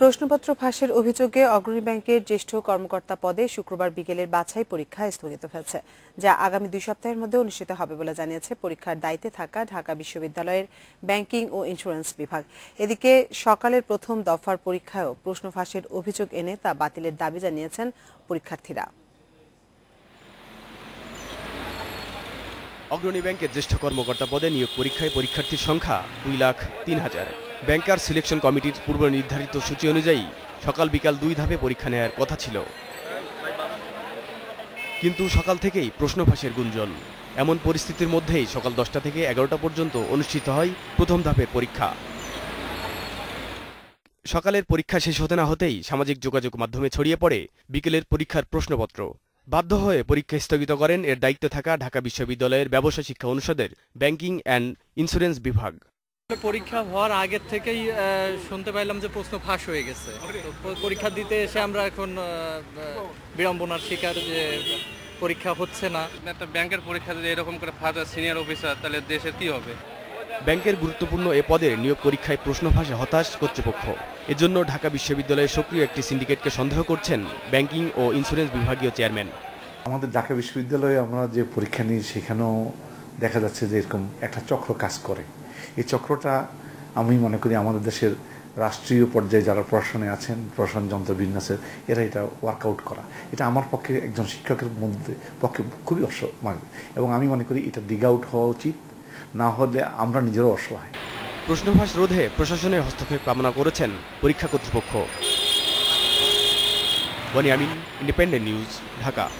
প্রশ্নপত্র ফাঁসের অভিযোগে অগ্রণী ব্যাংকের জ্যেষ্ঠ কর্মকর্তা পদে শুক্রবার বিকেলের বাছাই পরীক্ষা স্থগিত হয়েছে, যা আগামী দুই সপ্তাহের মধ্যে অনুষ্ঠিত হবে বলে জানিয়েছে পরীক্ষার দায়িত্বে থাকা ঢাকা বিশ্ববিদ্যালয়ের ব্যাংকিং ও ইন্স্যুরেন্স বিভাগ। এদিকে সকালের প্রথম দফার পরীক্ষায়ও প্রশ্ন ফাঁসের অভিযোগ এনে তা বাতিলের দাবি জানিয়েছেন পরীক্ষার্থীরা। অগ্রণী ব্যাংকের জ্যেষ্ঠ কর্মকর্তা পদে নিয়োগ পরীক্ষায় পরীক্ষার্থীর সংখ্যা দুই লাখ তিন হাজার। ব্যাংকার সিলেকশন কমিটির পূর্ব নির্ধারিত সূচি অনুযায়ী সকাল বিকাল দুই ধাপে পরীক্ষা নেওয়ার কথা ছিল। কিন্তু সকাল থেকেই প্রশ্ন ফাঁসের গুঞ্জন। এমন পরিস্থিতির মধ্যেই সকাল দশটা থেকে এগারোটা পর্যন্ত অনুষ্ঠিত হয় প্রথম ধাপের পরীক্ষা। সকালের পরীক্ষা শেষ হতে না হতেই সামাজিক যোগাযোগ মাধ্যমে ছড়িয়ে পড়ে বিকেলের পরীক্ষার প্রশ্নপত্র। বাধ্য হয়ে পরীক্ষা স্থগিত করেন এর দায়িত্বে থাকা ঢাকা বিশ্ববিদ্যালয়ের ব্যবসা শিক্ষা অনুষদের ব্যাংকিং অ্যান্ড ইন্স্যুরেন্স বিভাগ। পরীক্ষা হওয়ার আগের থেকেই শুনতে পাইলাম যে প্রশ্ন ফাঁস হয়ে গেছে। পরীক্ষা দিতে এসে আমরা এখন বিড়ম্বনার শিকার যে পরীক্ষা হচ্ছে না। একটা ব্যাংকের পরীক্ষা যদি এরকম করে ফাঁস সিনিয়র অফিসার তাহলে দেশের কি হবে? ব্যাংকের গুরুত্বপূর্ণ এ পদে নিয়োগ পরীক্ষায় প্রশ্ন ফাঁসে হতাশ কর্তৃপক্ষ। এজন্য ঢাকা বিশ্ববিদ্যালয়ের সক্রিয় একটি সিন্ডিকেটকে সন্দেহ করছেন ব্যাংকিং ও ইন্স্যুরেন্স বিভাগীয় চেয়ারম্যান। আমাদের ঢাকা বিশ্ববিদ্যালয়ে আমরা যে পরীক্ষা নিই সেখানেও দেখা যাচ্ছে যে এরকম একটা চক্র কাজ করে। এই চক্রটা আমি মনে করি আমাদের দেশের রাষ্ট্রীয় পর্যায়ে যারা প্রশাসনে আছেন, প্রশাসন যন্ত্র বিন্যাসের, এরা এটা ওয়ার্কআউট করা। এটা আমার পক্ষে একজন শিক্ষকের মধ্যে পক্ষে খুবই অসমান এবং আমি মনে করি এটা ডিগ আউট হওয়া উচিত। না হলে আমরা নিজেরও অসহায়। প্রশ্নভাস রোধে প্রশাসনের হস্তক্ষেপ কামনা করেছেন পরীক্ষা কর্তৃপক্ষ। Independent News Dhaka.